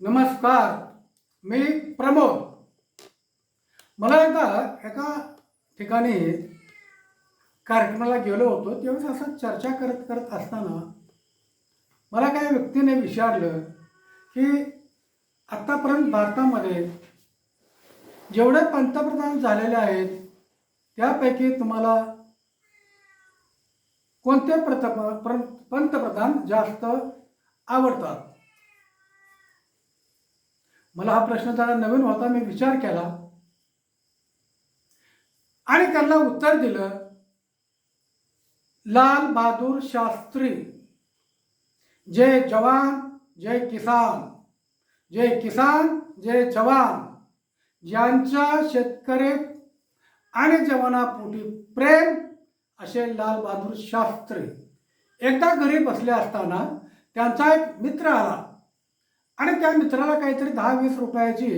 नमस्कार मी प्रमोद. मला एकदा एका ठिकाणी कार्यक्रमाला गेलो होतो त्यावेळेस असं चर्चा करत करत असताना मला काही व्यक्तीने विचारलं की आत्तापर्यंत भारतामध्ये जेवढे पंतप्रधान झालेले आहेत त्यापैकी तुम्हाला कोणते प्रत पंतप्रधान जास्त आवडतात? मला हा प्रश्न जरा नवीन होता मी विचार केला. आणि त्यांना उत्तर दिलं लाल बहादूर शास्त्री. जय जवान जय किसान. जय किसान जय जवान. ज्यांच्या शेतकरी आणि जवानापोटी प्रेम असे लाल बहादूर शास्त्री. एकदा घरी बसले असताना त्यांचा एक मित्र आला. आणि त्या मित्राला काहीतरी दहा वीस रुपयाची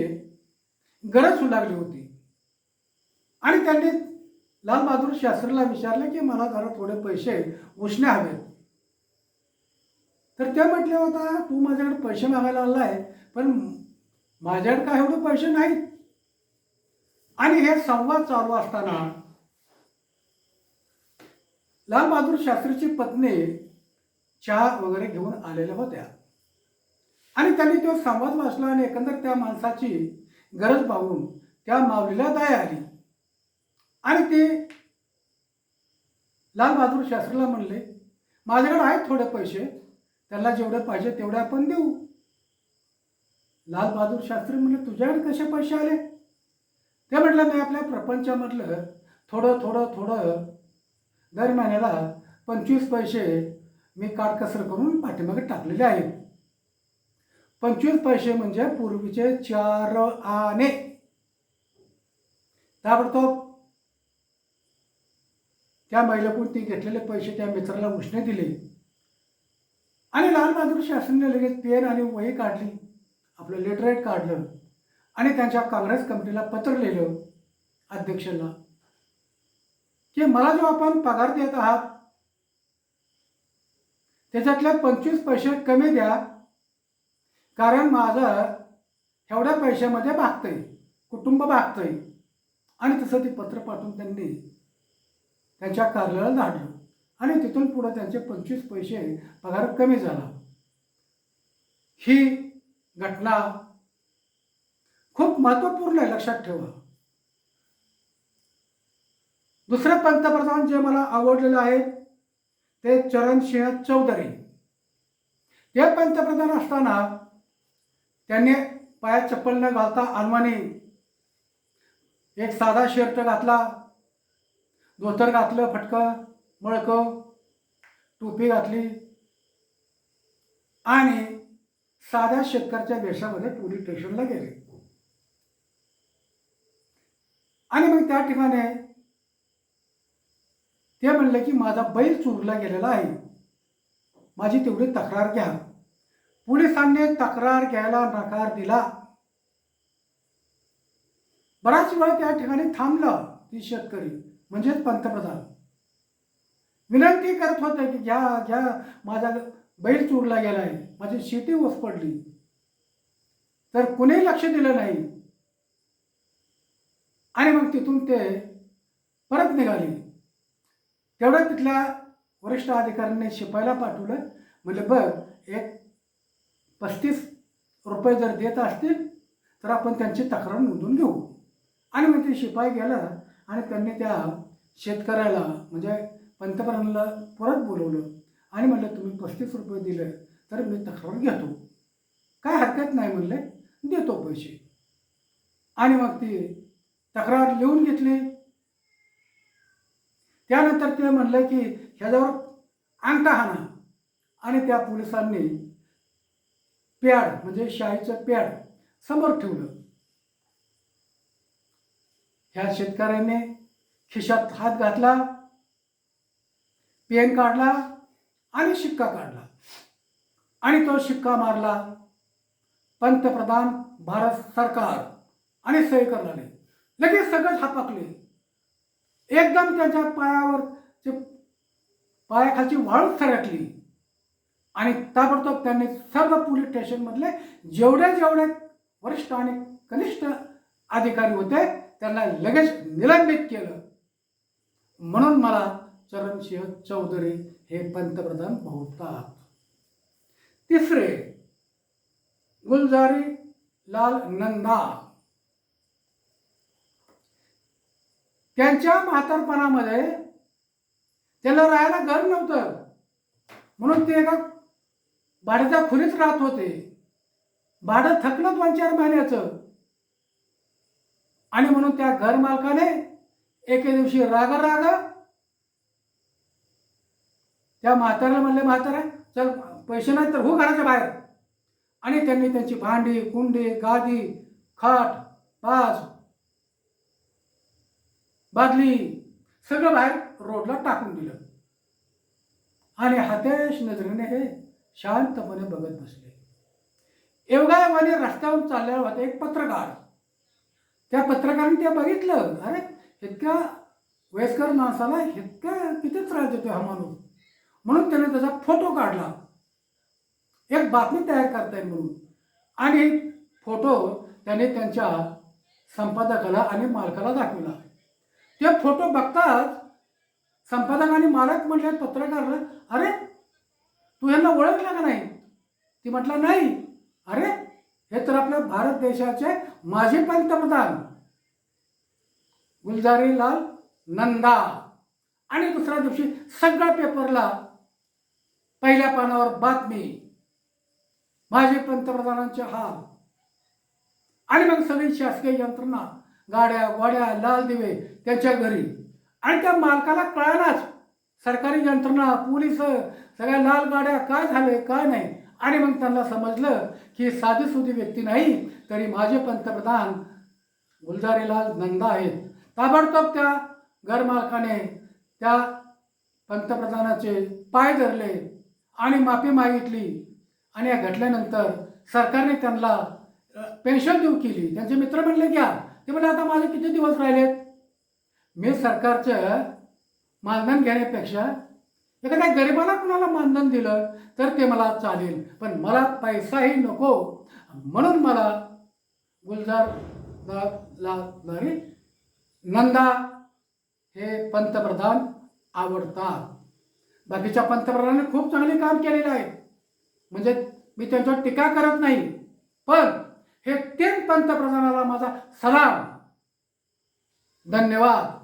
गरज लागली होती. आणि त्यांनी लालबहादूर शास्त्रीला विचारलं की मला जरा थोडे पैसे उष्णे हवेत. तर ते म्हटले होता तू माझ्याकडे पैसे मागायला आहे पण माझ्याकडे काय एवढे पैसे नाहीत. आणि हे संवाद चालू असताना लालबहादूर शास्त्रीची पत्नी चहा वगैरे घेऊन आलेल्या होत्या. आणि त्यांनी तो संवाद वाचला आणि एकंदर त्या माणसाची गरज पाहून त्या माऊलीला दया आली. आणि ते लाल बहादूर शास्त्रीला म्हणले माझ्याकडे आहेत थोडे पैसे त्याला जेवढे पाहिजे तेवढे आपण देऊ. लाल बहादूर शास्त्री म्हणले तुझ्याकडे कसे पैसे आले? ते म्हटलं मी आपल्या प्रपंचामधलं थोडं थोडं थोडं दर महिन्याला पंचवीस पैसे मी काटकसर करून पाठीमागे टाकलेले आहेत. पंचवीस पैसे म्हणजे पूर्वीचे चार आणे. ताबडतोब. त्या महिलेकडून ती घेतलेले पैसे त्या मित्राला उष्णे दिले. आणि लाल बहादूर शास्त्रीने लगेच पेन आणि वही काढली. आपलं लेटरेट काढलं. आणि त्यांच्या काँग्रेस कमिटीला पत्र लिहिलं अध्यक्षांना की मला जो आपण पगार देत आहात त्याच्यातले पंचवीस पैसे कमी द्या कारण माझं एवढ्या पैशामध्ये भागतंय कुटुंब भागतंय. आणि तसं ते पत्र पाठवून त्यांनी त्यांच्या कार्यालयाला धाडलं आणि तिथून पुढं त्यांचे पंचवीस पैसे पगार कमी झाला. ही घटना खूप महत्त्वपूर्ण आहे लक्षात ठेवा. दुसरे पंतप्रधान जे मला आवडलेलं आहे ते चरणसिंह चौधरी. ते पंतप्रधान असताना त्याने पायात चप्पल न घालता अनवाणी एक साधा शर्ट घातला धोतर घातलं फटकं मळकं टोपी घातली आणि साध्या शेतकऱ्याच्या वेशामध्ये पोलीस स्टेशनला गेले. आणि मग त्या ठिकाणी ते म्हणलं की माझा बैल चोरला गेलेला आहे. माझी तेवढी तक्रार घ्या. पोलिसांनी तक्रार घ्यायला नकार दिला. बराच वेळ त्या ठिकाणी थांबला ती शेतकरी म्हणजेच पंतप्रधान. विनंती करत होते की घ्या घ्या माझा बैल चोरला गेलाय माझी शेती ओस पडली. तर कुणीही लक्ष दिलं नाही. आणि मग तिथून ते परत निघाले. तेवढं तिथल्या वरिष्ठ अधिकाऱ्यांनी शिपायला पाठवलं. म्हणजे बघ एक पस्तीस रुपये जर देत असतील तर आपण त्यांची तक्रार नोंदून घेऊ. आणि मग ते शिपाई गेला आणि त्यांनी त्या शेतकऱ्याला म्हणजे पंतप्रधानाला परत बोलवलं आणि म्हणलं तुम्ही पस्तीस रुपये दिले तर मी तक्रार घेतो. काय हरकत नाही म्हणले देतो पैसे. आणि मग ती तक्रार लिहून घेतली. त्यानंतर ते म्हणलं की ह्याच्यावर अंगठा हाणा. आणि त्या पोलिसांनी पॅड म्हणजे शाईचं पॅड समोर ठेवलं. ह्या शेतकऱ्याने खिशात हात घातला पेन काढला आणि शिक्का काढला. आणि तो शिक्का मारला. पंतप्रधान भारत सरकार आणि सही करणारे. लगेच सगळं हापाकले एकदम त्यांच्या पायावर ते पायाखालची वाळूच सरकली. आणि ताबडतोब त्यांनी सर्व पोलीस स्टेशनमधले जेवढे जेवढे वरिष्ठ आणि कनिष्ठ अधिकारी होते त्यांना लगेच निलंबित केलं. म्हणून मला चरणसिंह चौधरी हे पंतप्रधान होतात. तिसरे गुलजारी लाल नंदा. त्यांच्या म्हातारपणामध्ये त्याला राहायला घर नव्हतं. म्हणून ते एका भाड्याच्या खुरीत राहत होते. भाडं थकलं दोन चार महिन्याचं. आणि म्हणून त्या घर मालकाने एके दिवशी राग राग त्या म्हाताऱ्याला म्हणले म्हातारा चल पैसे नाही तर हो घराच्या बाहेर. आणि त्यांनी त्यांची भांडी कुंडी गादी खाट पाच बादली सगळं बाहेर रोडला टाकून दिलं. आणि हातेश नजरेने हे शांतपणे बघत बसले. एवढ्यावाने रस्त्यावर चालल्यावर होता एक पत्रकार. त्या पत्रकाराने ते बघितलं. अरे इतक्या वयस्कर माणसाला इतक्या किती त्रास देतो हा माणूस. म्हणून त्याने त्याचा फोटो काढला. एक बातमी तयार करता येईल म्हणून. आणि फोटो त्याने त्यांच्या संपादकाला आणि मालकाला दाखवला. ते फोटो बघताच संपादक आणि मालक म्हटले पत्रकारला अरे तू यांना ओळखला का नाही? ती म्हटलं नाही. अरे हे तर आपल्या भारत देशाचे माजी पंतप्रधान गुलजारीलाल नंदा. आणि दुसऱ्या दिवशी सगळ्या पेपरला पहिल्या पानावर बातमी माजी पंतप्रधानांचे हाल. आणि मग सगळी शासकीय यंत्रणा गाड्या वाड्या लाल दिवे त्यांच्या घरी. आणि त्या मालकाला कळालाच सरकारी यंत्रणा पोलीस सगळ्या लाल गाड्या काय झाले काय नाही? आणि मग त्यांना समजलं की साधी सुधी व्यक्ती नाही तरी माझे पंतप्रधान गुलजारीलाल नंदा आहेत. ताबडतोब त्या घरमालकाने त्या पंतप्रधानाचे पाय धरले आणि माफी मागितली. आणि या घटल्यानंतर सरकारने त्यांना पेन्शन देऊ केली. त्यांचे मित्र म्हणले घ्या. ते म्हणजे आता माझे किती दिवस राहिलेत? मी सरकारचं मानधन घेण्यापेक्षा एखाद्या गरिबाला कुणाला मानधन दिलं तर ते मला चालेल. पण मला पैसाही नको. म्हणून मला गुलजार लारी नंदा हे पंतप्रधान आवडतात. बाकीच्या पंतप्रधानांनी खूप चांगले काम केलेले आहे. म्हणजे मी त्यांच्यावर टीका करत नाही. पण हे तीन पंतप्रधानाला माझा सलाम. धन्यवाद.